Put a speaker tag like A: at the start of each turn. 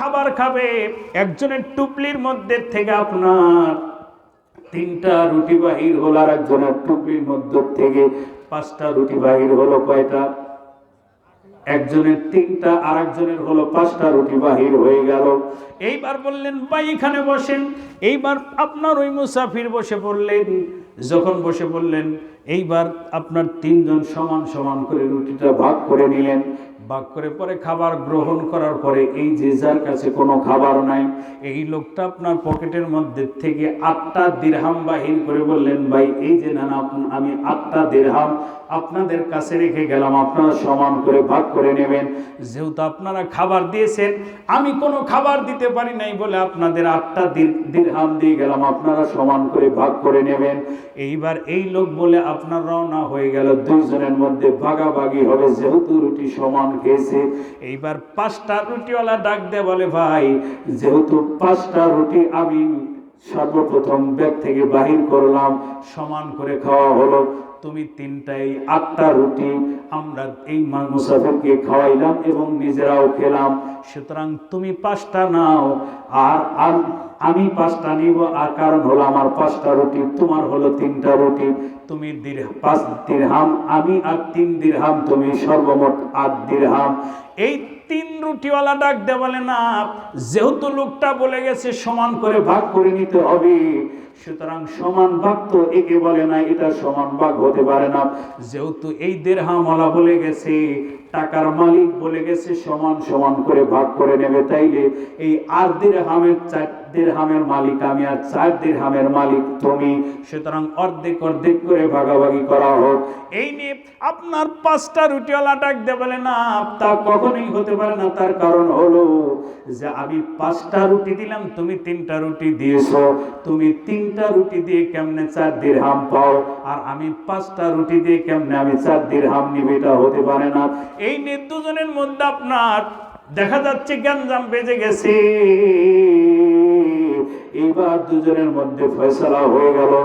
A: খাবার খাবে, একজনের টুপলির মধ্যে থেকে আপনার তিনটা রুটি বাহির হলো আর একজনের টুপলির মধ্য থেকে পাঁচটা রুটি বাহির হলো, কয়টা? একজনের তিনটা আর একজনের হলো পাঁচটা রুটি বাহির হয়ে গেল। এইবার বললেন, ভাই, এখানে বসেন। এইবার আপনার ওই মুসাফির বসে পড়লেন। যখন বসে পড়লেন, এইবার আপনার তিনজন সমান সমান করে রুটিটা ভাগ করে নিলেন। ভাগ করে পরে খাবার গ্রহণ করার পরে এই যে যার কাছে কোনো খাবার নাই, এই লোকটা আপনার পকেটের মধ্যে থেকে আটটা দিরহাম বাহির করে বললেন, ভাই, এই যে না আমি আটটা দিরহাম আপনাদের কাছে রেখে গেলাম, আপনারা সমান করে ভাগ করে নেবেন। যেহেতু আপনারা খাবার দিয়েছেন, আমি কোনো খাবার দিতে পারি নাই বলে আপনাদের আটটা দিরহাম দিয়ে গেলাম, আপনারা সমান করে ভাগ করে নেবেন। এইবার এই লোক বলে আপনার রওনা হয়ে গেল। দুইজনের মধ্যে ভাগাভাগি হবে, যেহেতু রুটি সমান খেয়েছে এইবার পাঁচটা রুটিওয়ালা ডাক দে বলে ভাই যেহেতু পাঁচটা রুটি আমি সর্বপ্রথম ব্যাগ থেকে বাহির করলাম, সমান করে খাওয়া হলো। তুমি তিনটা এই আটটা রুটি, আমরা এই মুসাফিরকে খাওয়াইলাম এবং নিজেরাও খেলাম। সুতরাং তুমি পাঁচটা নাও, আর আর আমি পাঁচটা নিব, আর কারণ হলো আমার পাঁচটা রুটি, তোমার হলো তিনটা রুটি। তুমি পাঁচ দিরহাম, আমি আর তিন দিরহাম, তুমি সর্বমোট আট দিরহাম। এই তিন রুটিওয়ালা ডাক দে বলে, না, যেহেতু লোকটা বলে গেছে সমান করে ভাগ করে নিতে হবে, সুতরাং সমান ভাগ তো একে বলে না, এটা সমান ভাগ হতে পারে না। যেহেতু এই দেড়হামলা বলে গেছে, টাকার মালিক বলে গেছে, সমান সমান করে ভাগ করে নেবে, তাইলে এই আর দেড়হামের চার দেড়হামের মালিক, আমি আর চার দেড়হামের মালিক তুমি। সুতরাং অর্ধেক অর্ধেক করে ভাগাভাগি করা হোক। এই নিয়ে আপনার পাঁচটা রুটিওয়ালা ডাক দে বলে, না, তা কখনোই হতে পারে না। তার কারণ হলো যে আমি পাঁচটা রুটি দিলাম, তুমি তিনটা রুটি দিয়েছ। তুমি তিনটা রুটি দিয়ে কেমনে চার দিরহাম পাও? আর আমি পাঁচটা রুটি দিয়ে কেমনে আমি চার দিরহাম নিবে, এটা হতে পারে না। এই নিয়ে দুজনের মধ্যে আপনার দেখা যাচ্ছে গ্যাঞ্জাম বেজে গেছে। দুজনের মধ্যে ফয়সলা হয়ে গেল।